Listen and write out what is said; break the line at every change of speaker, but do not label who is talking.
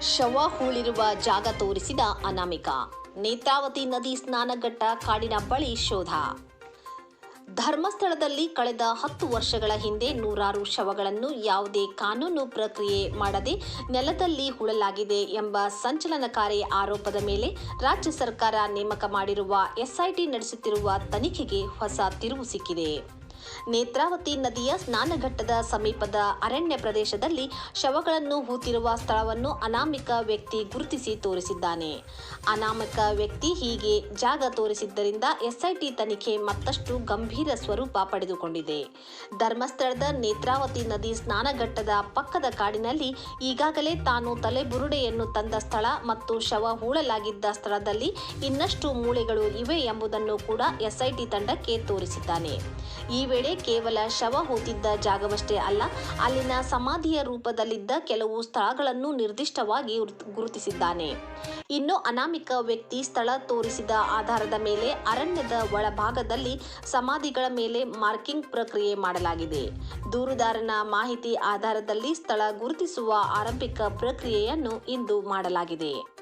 ಶವ ಹೂಳಿರುವ ಜಾಗ ತೋರಿಸಿದ ಅನಾಮಿಕ. ನೇತ್ರಾವತಿ ನದಿ ಸ್ನಾನಘಟ್ಟ ಕಾಡಿನ ಬಳಿ ಶೋಧ. ಧರ್ಮಸ್ಥಳದಲ್ಲಿ ಕಳೆದ ಹತ್ತು ವರ್ಷಗಳ ಹಿಂದೆ ನೂರಾರು ಶವಗಳನ್ನು ಯಾವುದೇ ಕಾನೂನು ಪ್ರಕ್ರಿಯೆ ಮಾಡದೆ ನೆಲದಲ್ಲಿ ಹೂಳಲಾಗಿದೆ ಎಂಬ ಸಂಚಲನಕಾರಿ ಆರೋಪದ ಮೇಲೆ ರಾಜ್ಯ ಸರ್ಕಾರ ನೇಮಕ ಮಾಡಿರುವ ಎಸ್ಐಟಿ ನಡೆಸುತ್ತಿರುವ ತನಿಖೆಗೆ ಹೊಸ ತಿರುವು ಸಿಕ್ಕಿದೆ. ನೇತ್ರಾವತಿ ನದಿಯ ಸ್ನಾನಘಟ್ಟದ ಸಮೀಪದ ಅರಣ್ಯ ಪ್ರದೇಶದಲ್ಲಿ ಶವಗಳನ್ನು ಹೂತಿರುವ ಸ್ಥಳವನ್ನು ಅನಾಮಿಕ ವ್ಯಕ್ತಿ ಗುರುತಿಸಿ ತೋರಿಸಿದ್ದಾನೆ. ಅನಾಮಿಕ ವ್ಯಕ್ತಿ ಹೀಗೆ ಜಾಗ ತೋರಿಸಿದ್ದರಿಂದ ಎಸ್ಐಟಿ ತನಿಖೆ ಮತ್ತಷ್ಟು ಗಂಭೀರ ಸ್ವರೂಪ ಪಡೆದುಕೊಂಡಿದೆ. ಧರ್ಮಸ್ಥಳದ ನೇತ್ರಾವತಿ ನದಿ ಸ್ನಾನಘಟ್ಟದ ಪಕ್ಕದ ಕಾಡಿನಲ್ಲಿ ಈಗಾಗಲೇ ತಾನು ತಲೆಬುರುಡೆಯನ್ನು ತಂದ ಸ್ಥಳ ಮತ್ತು ಶವ ಹೂಳಲಾಗಿದ್ದ ಸ್ಥಳದಲ್ಲಿ ಇನ್ನಷ್ಟು ಮೂಳೆಗಳು ಇವೆ ಎಂಬುದನ್ನು ಕೂಡ ಎಸ್ಐಟಿ ತಂಡಕ್ಕೆ ತೋರಿಸಿದ್ದಾನೆ. ಈ ವೇಳೆ ಕೇವಲ ಶವ ಹೂತಿದ್ದ ಜಾಗವಷ್ಟೇ ಅಲ್ಲ, ಅಲ್ಲಿನ ಸಮಾಧಿಯ ರೂಪದಲ್ಲಿದ್ದ ಕೆಲವು ಸ್ಥಳಗಳನ್ನು ನಿರ್ದಿಷ್ಟವಾಗಿ ಗುರುತ್- ಗುರುತಿಸಿದ್ದಾನೆ. ಇನ್ನು ಅನಾಮಿಕ ವ್ಯಕ್ತಿ ಸ್ಥಳ ತೋರಿಸಿದ ಆಧಾರದ ಮೇಲೆ ಅರಣ್ಯದ ಒಳಭಾಗದಲ್ಲಿ ಸಮಾಧಿಗಳ ಮೇಲೆ ಮಾರ್ಕಿಂಗ್ ಪ್ರಕ್ರಿಯೆ ಮಾಡಲಾಗಿದೆ. ದೂರುದಾರನ ಮಾಹಿತಿ ಆಧಾರದಲ್ಲಿ ಸ್ಥಳ ಗುರುತಿಸುವ ಆರಂಭಿಕ ಪ್ರಕ್ರಿಯೆಯನ್ನು ಇಂದು ಮಾಡಲಾಗಿದೆ.